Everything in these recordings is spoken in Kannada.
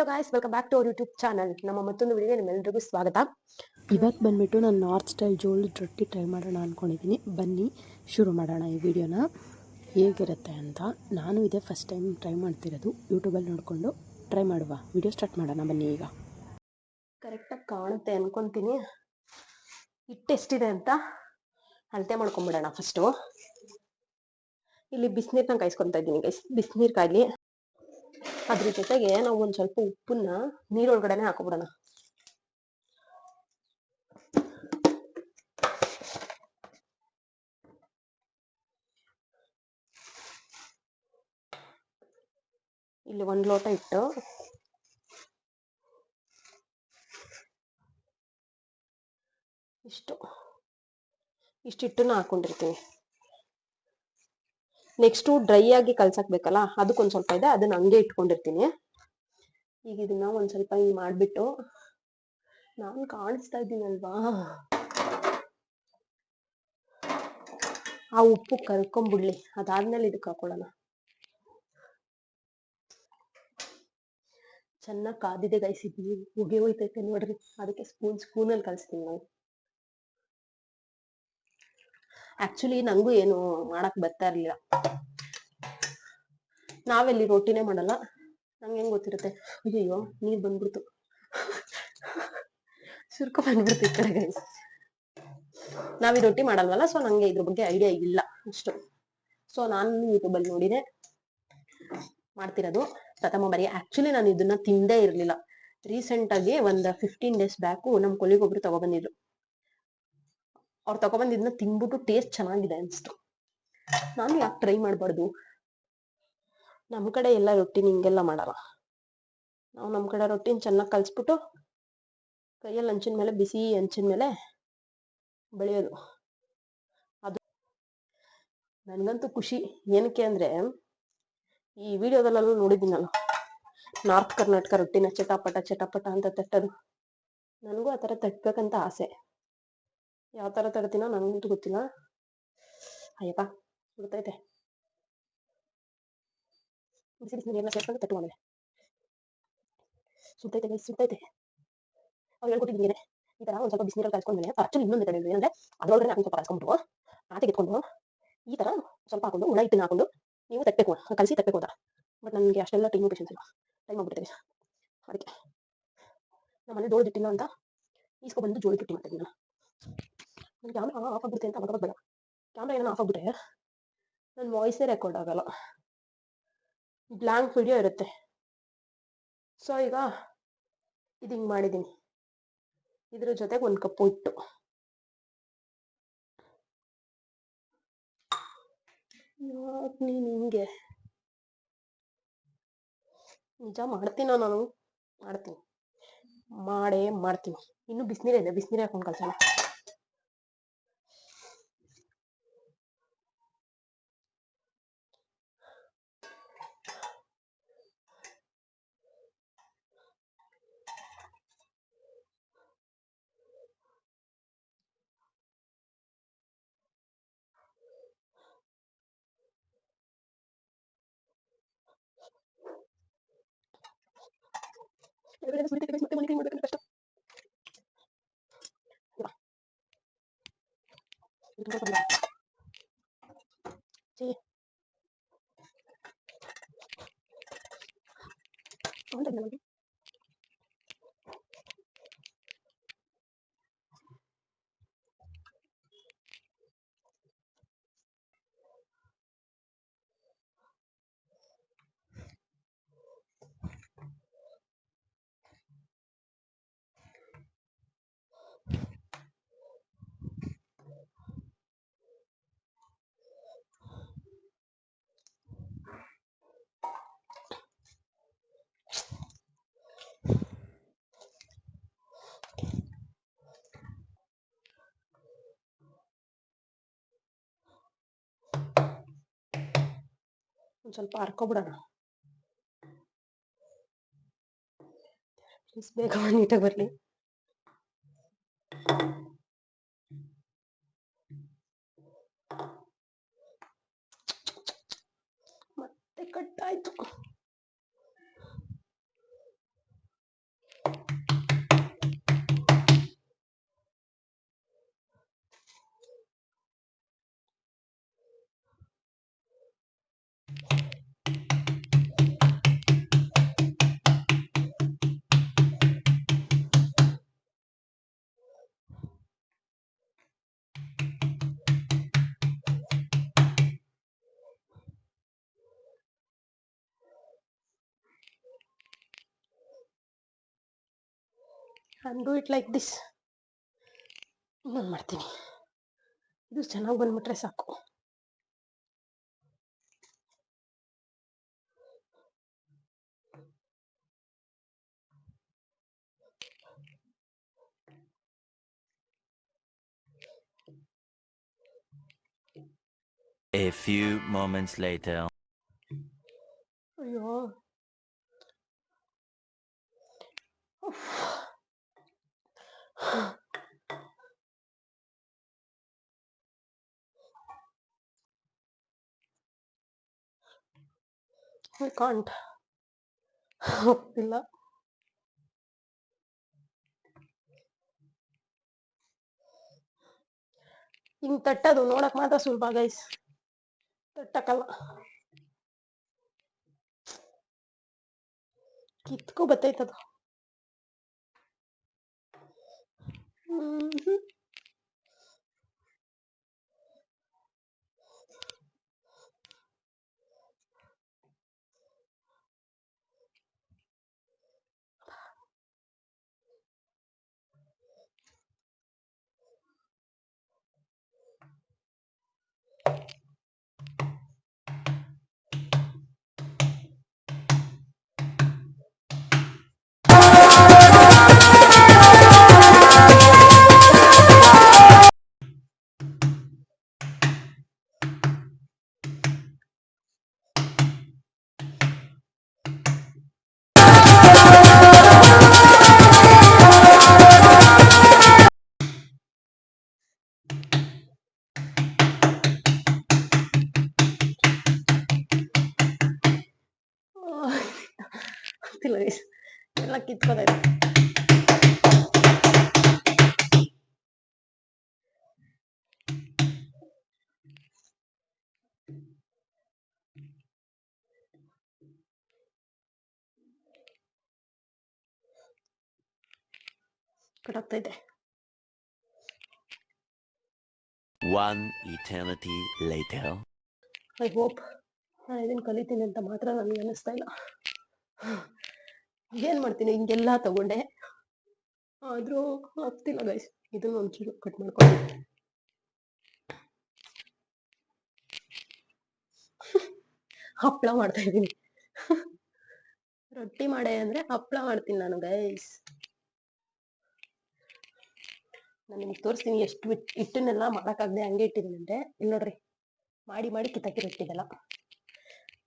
Hello guys welcome back to our YouTube channel ನಮ್ಮ ಮತ್ತೊಂದು ವಿಡಿಯೋ ನಿಮ್ಮೆಲ್ಲರಿಗೂ ಸ್ವಾಗತ. ಇವತ್ತು ಬಂದ್ಬಿಟ್ಟು ನಾನು ನಾರ್ತ್ ಸ್ಟೈಲ್ ಜೋಳದ ರೊಟ್ಟಿ ಟ್ರೈ ಮಾಡೋಣ ಅಂದ್ಕೊಂಡಿದ್ದೀನಿ ಬನ್ನಿ ಶುರು ಮಾಡೋಣ ಈ ವಿಡಿಯೋನ ಹೇಗಿರುತ್ತೆ ಅಂತ ನಾನು ಇದೇ ಫಸ್ಟ್ ಟೈಮ್ ಟ್ರೈ ಮಾಡ್ತಿರೋದು. ಯೂಟ್ಯೂಬಲ್ಲಿ ನೋಡಿಕೊಂಡು ಟ್ರೈ ಮಾಡುವ. ವಿಡಿಯೋ ಸ್ಟಾರ್ಟ್ ಮಾಡೋಣ ಬನ್ನಿ ಈಗ. ಕರೆಕ್ಟಾಗಿ ಕಾಣುತ್ತೆ ಅಂದ್ಕೊತೀನಿ ಹಿಟ್ಟು ಎಷ್ಟಿದೆ ಅಂತ ಅಳತೆ ಮಾಡ್ಕೊಂಬಿಡೋಣ ಫಸ್ಟು ಇಲ್ಲಿ ಬಿಸಿನೀರ್ನ ಕಾಯಿಸ್ಕೊತಾ ಇದ್ದೀನಿ ಗೈಸ್ ಬಿಸಿನೀರು ಕಾಯ್ಲಿ. ಅದ್ರ ಜೊತೆಗೆ ನಾವು ಒಂದು ಸ್ವಲ್ಪ ಉಪ್ಪನ್ನ ನೀರೊಳಗಡೆನೆ ಹಾಕೊಬಿಡೋಣ. ಇಲ್ಲಿ ಒಂದು ಲೋಟ ಇಟ್ಟು ಇಷ್ಟು ಇಷ್ಟಿಟ್ಟನ್ನು ಹಾಕೊಂಡಿರ್ತೀನಿ. ನೆಕ್ಸ್ಟು ಡ್ರೈ ಆಗಿ ಕಲ್ಸಕ್ಬೇಕಲ್ಲ, ಅದಕ್ಕೊಂದು ಸ್ವಲ್ಪ ಇದೆ, ಅದನ್ನ ಹಂಗೆ ಇಟ್ಕೊಂಡಿರ್ತೀನಿ. ಈಗ ಇದನ್ನ ಒಂದ್ ಸ್ವಲ್ಪ ಹಿಂಗ್ ಮಾಡಿಬಿಟ್ಟು ನಾನು ಕಾಣಿಸ್ತಾ ಇದ್ದೀನಲ್ವಾ? ಆ ಉಪ್ಪು ಕರ್ಕೊಂಬಿಡ್ಲಿ, ಅದಾದ್ಮೇಲೆ ಇದಕ್ಕೆ ಹಾಕೊಳ್ಳೋಣ. ಚೆನ್ನಾಗಿ ಕಾದಿದೆ ಗೈಸಿದ್ವಿ ಉಗಿ ಹೋಯ್ತೈತೆ ನೋಡ್ರಿ. ಅದಕ್ಕೆ ಸ್ಪೂನ್ ಸ್ಪೂನಲ್ಲಿ ಕಲಿಸ್ತೀನಿ ನಾವು ಆಕ್ಚುಲಿ ನಂಗೂ ಏನು ಮಾಡಕ್ ಬರ್ತಾ ಇರ್ಲಿಲ್ಲ. ನಾವೆಲ್ಲಿ ರೊಟ್ಟಿನೇ ಮಾಡಲ್ಲ? ನಂಗೆ ಹೆಂಗ್ ಗೊತ್ತಿರುತ್ತೆ? ಅಯ್ಯಯ್ಯೋ, ನೀರ್ ಬಂದ್ಬಿಡ್ತು. ಸುರ್ಕೊ ಬಂದ್ಬಿಡ್ತು ಈ ಕಡೆ ನಾವ್ ಈ ರೊಟ್ಟಿ ಮಾಡಲ್ವಲ್ಲ ಸೊ ನಂಗೆ ಇದ್ರ ಬಗ್ಗೆ ಐಡಿಯಾ ಇಲ್ಲ ಅಷ್ಟು. ಸೊ ನಾನು ಯೂಟ್ಯೂಬಲ್ಲಿ ನೋಡಿದೆ ಮಾಡ್ತಿರೋದು ಪ್ರಥಮ ಬಾರಿ. ಆಕ್ಚುಲಿ ನಾನು ಇದನ್ನ ತಿಂದೇ ಇರ್ಲಿಲ್ಲ. ರೀಸೆಂಟ್ ಆಗಿ ಒಂದ್ ಫಿಫ್ಟೀನ್ ಡೇಸ್ ಬ್ಯಾಕು ನಮ್ ಕೊಲಿಗೊಬ್ರು ತಗೊಬಂದಿದ್ರು ಅವ್ರು ತಗೊಬಂದ್ ಇದನ್ನ ತಿನ್ಬಿಟ್ಟು ಟೇಸ್ಟ್ ಚೆನ್ನಾಗಿದೆ ಅನ್ಸ್ತು. ನಾನು ಯಾಕೆ ಟ್ರೈ ಮಾಡಬಾರ್ದು? ನಮ್ಮ ಕಡೆ ಎಲ್ಲ ರೊಟ್ಟಿನ ಹಿಂಗೆಲ್ಲ ಮಾಡಲ್ಲ. ನಾವು ನಮ್ಮ ಕಡೆ ರೊಟ್ಟಿನ ಚೆನ್ನಾಗಿ ಕಲಿಸ್ಬಿಟ್ಟು ಕೈಯಲ್ಲಿ ಹಂಚಿನ ಮೇಲೆ, ಬಿಸಿ ಹಂಚಿನ ಮೇಲೆ ಬೆಳೆಯೋದು. ಅದು ನನಗಂತೂ ಖುಷಿ. ಏನಕ್ಕೆ ಅಂದ್ರೆ ಈ ವಿಡಿಯೋದಲ್ಲೆಲ್ಲ ನೋಡಿದ್ದೀನಲ್ಲ ನಾರ್ತ್ ಕರ್ನಾಟಕ ರೊಟ್ಟಿನ ಚಟಾಪಟ ಚಟಾಪಟ ಅಂತ ತಟ್ಟೋದು. ನನಗೂ ಆ ಥರ ತಟ್ಟಬೇಕಂತ ಆಸೆ. ಯಾವ ಥರ ತಡ್ತೀನೋ ನನಗಂತೂ ಗೊತ್ತಿಲ್ಲ. ಅಯ್ಯಪ್ಪ ಗೊತ್ತೈತೆ ಬಿಸಿ ಬಿಸಿ ನೀರನ್ನ ಸೇರ್ಕೊಂಡು ತಟ್ಟು ಆಮೇಲೆ ಸುತ್ತೈತೆ ಗೈಸ್ ಸುತ್ತೈತೆ ಅವ್ರು ಹೇಳ್ಕೊಟ್ಟಿದ್ದೀನಿ ಈ ತರ ಒಂದ್ ಸ್ವಲ್ಪ ಬಿಸಿನೀರಲ್ಲಿ ಕಾಯಿಸ್ಕೊಂಡ್ಮೇಲೆ ಆಕ್ಚುಲಿ ಇನ್ನೊಂದು ಮೆಥಡ್ ಏನಂದ್ರೆ ಅದ್ರೊಳಗಡೆ ಹಾಕೊಂಡು ಸ್ವಲ್ಪ ಕಾಯಿಸ್ಕೊಂಡ್ಬಿಟ್ಟು ಆ ತೆಗೆದುಕೊಂಡು ಈ ತರ ಸ್ವಲ್ಪ ಹಾಕೊಂಡು ಹುಳ ಹಿಟ್ಟನ್ನ ಹಾಕೊಂಡು ನೀವು ತಟ್ಟಬೇಕು ಕಲಸಿ ತಟ್ಟಬೇಕು ಅಂತ. ಬಟ್ ನನಗೆ ಅಷ್ಟೆಲ್ಲ ಟೈಮು ಪೇಷನ್ಸ್ ಇಲ್ಲ. ಟೈಮ್ ಆಗ್ಬಿಡ್ತೇವೆ ಅದಕ್ಕೆ ನಮ್ಮನೆ ಜೋಳದ ಹಿಟ್ಟಿಲ್ಲ ಅಂತ ಈಸ್ಕೊಬಂದು ಜೋಳದ ಹಿಟ್ಟಿ ಮಾಡ್ತೀನಿ ನಾನು. ನನ್ನ ಕ್ಯಾಮ್ರಾ ಆಫ್ ಆಗ್ಬಿಡುತ್ತೆ ಅಂತ ಮಾತಾಡೋದು ಬೇಡ. ಕ್ಯಾಮ್ರಾ ಏನೋ ಆಫ್ ಆಗ್ಬಿಟ್ರೆ ನನ್ನ ವಾಯ್ಸೇ ರೆಕಾರ್ಡ್ ಆಗಲ್ಲ. ಬ್ಲ್ಯಾಂಕ್ ವಿಡಿಯೋ ಇರುತ್ತೆ. ಸೊ ಈಗ ಇದು ಹಿಂಗೆ ಮಾಡಿದ್ದೀನಿ ಇದ್ರ ಜೊತೆಗೆ ಒಂದು ಕಪ್ಪು ಇಟ್ಟು ಯಾಕೆ ನೀನು ಹಿಂಗೆ? ನಿಜ ಮಾಡ್ತೀನೋ ನಾನು ಮಾಡ್ತೀನಿ. ಮಾಡೇ ಮಾಡ್ತೀನಿ. ಇನ್ನು ಬಿಸಿನೀರಿದೆ ಬಿಸಿನೀರು ಹಾಕೊಂಡು ಕಳ್ಸೋಣ. ఎవరైనా సూర్య దగ్గరికి మొత్తం మనకి మొదటి కష్టం బాగుంటుంది మనకి ಒಂದ್ ಸ್ವಲ್ಪ ಹರ್ಕೊಬಿಡೋಣ ಬೇಗ ನೀಟಾಗಿ ಬರಲಿ. and do it like this ಇನ್ನೊಂದು ಮಾಡ್ತೀನಿ ಇದು ಚೆನ್ನಾಗಿ ಬಂದ್ಬಿಟ್ರೆ ಸಾಕು A few moments later. ಅಯ್ಯೋ I ಕಾಂಟ್ ಹೋಗ್ತಿಲ್ಲ ಹಿಂಗ್ ತಟ್ಟದು ನೋಡಕ್ ಮಾತ್ರ ಸುಲಭ ಗೈಸ್ ತಟ್ಟಕ್ಕಲ್ಲ ಕಿತ್ಕೋ ಬತ್ತೈತದು. ಕಟಾಗ್ತೈತೆ one eternity later. I hope ನಾನು ಇದನ್ನು ಕಲಿತೀನಿ ಅಂತ ಮಾತ್ರ ನನಗೆ ಅನ್ನಿಸ್ತಾ ಇಲ್ಲ ಏನ್ ಮಾಡ್ತೀನಿ ಹಿಂಗೆಲ್ಲ ತಗೊಂಡೆ. ಆದ್ರೂ ಆಗ್ತಿಲ್ಲ ಗೈಸ್ ಇದನ್ನ ಒಂಚೂರು ಕಟ್ ಮಾಡ್ಕೊಂಡು ಹಪ್ಪಳ ಮಾಡ್ತಾ ಇದ್ದೀನಿ. ರೊಟ್ಟಿ ಮಾಡೆ ಅಂದ್ರೆ ಹಪ್ಪಳ ಮಾಡ್ತೀನಿ ನಾನು ಗೈಸ್ ನಾನು ನಿಮ್ಗೆ ತೋರಿಸ್ತೀನಿ. ಎಷ್ಟು ಹಿಟ್- ಹಿಟ್ಟನ್ನೆಲ್ಲ ಮಾಡೋಕ್ಕಾಗದೆ ಹಂಗೆ ಇಟ್ಟಿದ್ದೀನಿ ಅಂದ್ರೆ ಇಲ್ಲಿ ನೋಡ್ರಿ. ಮಾಡಿ ಮಾಡಿ ಕಿತ್ತಾಕಿರೋ ಹಿಟ್ಟಿದೆಲ್ಲ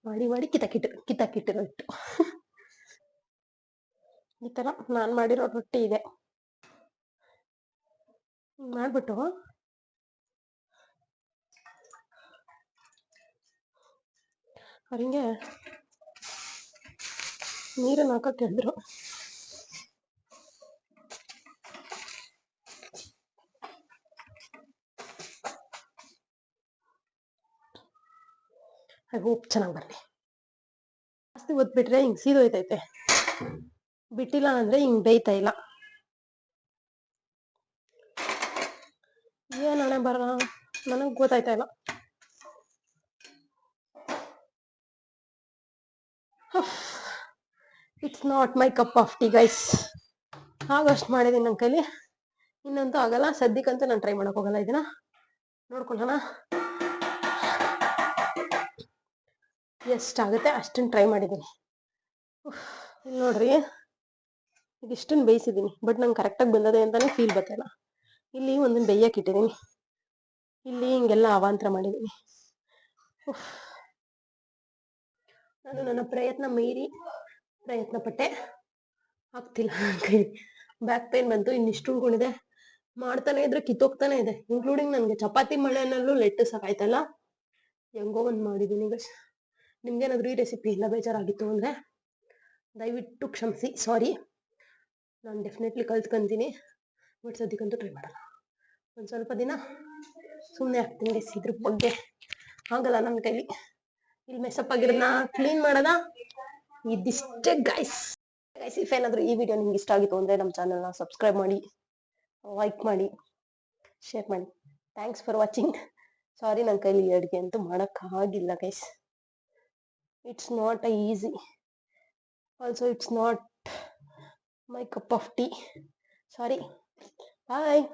ಮಾಡಿ ಮಾಡಿ ಕಿತ್ತಾಕಿಟ್ಟು ಕಿತ್ತಾಕಿಟ್ಟಿರೋ ಹಿಟ್ಟು ಈ ಥರ ನಾನು ಮಾಡಿರೋ ರೊಟ್ಟಿ ಇದೆ. ಮಾಡಿಬಿಟ್ಟು. ಮಾಡ್ಬಿಟ್ಟು ನೀರನ್ನು ಹಾಕಕ್ ಹೇಳಿದ್ರು ಐ ಹೋಪ್ ಚೆನ್ನಾಗಿ ಬರಲಿ. ಜಾಸ್ತಿ ಓದ್ಬಿಟ್ರೆ ಹಿಂಗ್ ಸೀದೋಯ್ತೈತೆ ಬಿಟ್ಟಿಲ್ಲ ಅಂದ್ರೆ ಹಿಂಗ್ ಬೇಯ್ತಾ ಇಲ್ಲ. ಏನ್ ಹಣೆ ಬರ? ನನಗೆ ಗೊತ್ತಾಯ್ತಾ ಇಲ್ಲ. It's not my cup of tea guys. ಆಗಷ್ಟು ಮಾಡಿದೀನಿ ನನ್ನ ಕೈಲಿ. ಇನ್ನಂತೂ ಆಗಲ್ಲ. ಸದ್ಯಕ್ಕಂತೂ ನಾನು ಟ್ರೈ ಮಾಡಕ್ ಹೋಗಲ್ಲ ಇದನ್ನ ನೋಡ್ಕೊಳ್ಳೋಣ. ಎಷ್ಟಾಗುತ್ತೆ ಅಷ್ಟನ್ನು ಟ್ರೈ ಮಾಡಿದ್ದೀನಿ ಇಲ್ಲಿ ನೋಡ್ರಿ. ಇದಿಷ್ಟನ್ನು ಬೇಯಿಸಿದ್ದೀನಿ ಬಟ್ ನಂಗೆ ಕರೆಕ್ಟಾಗಿ ಬಂದದೆ ಅಂತಲೇ ಫೀಲ್ ಬರ್ತಾಯಿಲ್ಲ ಇಲ್ಲಿ ಒಂದನ್ನು ಬೇಯಕ್ಕೆ ಇಟ್ಟಿದ್ದೀನಿ ಇಲ್ಲಿ ಹಿಂಗೆಲ್ಲ ಅವಾಂತರ ಮಾಡಿದ್ದೀನಿ. ನಾನು ನನ್ನ ಪ್ರಯತ್ನ ಮೀರಿ ಪ್ರಯತ್ನ ಪಟ್ಟೆ. ಆಗ್ತಿಲ್ಲ ಬ್ಯಾಕ್ ಪೇನ್ ಬಂತು ಇನ್ನಿಷ್ಟು ಉಳ್ಕೊಂಡಿದೆ ಮಾಡ್ತಾನೆ ಇದ್ರೆ ಕಿತ್ತೋಗ್ತಾನೆ ಇದೆ. ಇನ್ಕ್ಲೂಡಿಂಗ್ ನನಗೆ ಚಪಾತಿ ಮಳೆನಲ್ಲೂ ಲೆಟ್ಟಿಸಕ್ಕಾಯ್ತಲ್ಲ ಹೆಂಗೋ ಒಂದು ಮಾಡಿದ್ದೀನಿ ಗಸ್ ನಿಮ್ಗೇನಾದ್ರೂ ಈ ರೆಸಿಪಿ ಎಲ್ಲ ಬೇಜಾರಾಗಿತ್ತು ಅಂದರೆ ದಯವಿಟ್ಟು ಕ್ಷಮಿಸಿ ಸಾರಿ ನಾನು ಡೆಫಿನೆಟ್ಲಿ ಕಲ್ತ್ಕೊಂತೀನಿ. ಬಟ್ ಸದ್ಯಕ್ಕಂತೂ ಟ್ರೈ ಮಾಡಲ್ಲ. ಒಂದು ಸ್ವಲ್ಪ ದಿನ ಸುಮ್ಮನೆ ಆಗ್ತೀನಿ ಇದ್ರ ಬಗ್ಗೆ. ಆಗಲ್ಲ ನನ್ನ ಕೈಲಿ. ಇಲ್ಲಿ ಮೆಸಪ್ ಆಗಿರೋದನ್ನ ಕ್ಲೀನ್ ಮಾಡೋದ ಇದಿಷ್ಟೇ ಗೈಸ್ ಗೈಸ್ ಇಫ್ ಏನಾದರೂ ಈ ವಿಡಿಯೋ ನಿಮ್ಗೆ ಇಷ್ಟ ಆಗಿತ್ತು ಅಂದರೆ ನಮ್ಮ ಚಾನಲ್ನ ಸಬ್ಸ್ಕ್ರೈಬ್ ಮಾಡಿ ಲೈಕ್ ಮಾಡಿ ಶೇರ್ ಮಾಡಿ. ಥ್ಯಾಂಕ್ಸ್ ಫಾರ್ ವಾಚಿಂಗ್ ಸಾರಿ ನನ್ನ ಕೈಲಿ ಅಡುಗೆ ಅಂತೂ ಮಾಡೋಕ್ಕಾಗಿಲ್ಲ guys it's not easy. Also it's not my cup of tea. Sorry. Bye.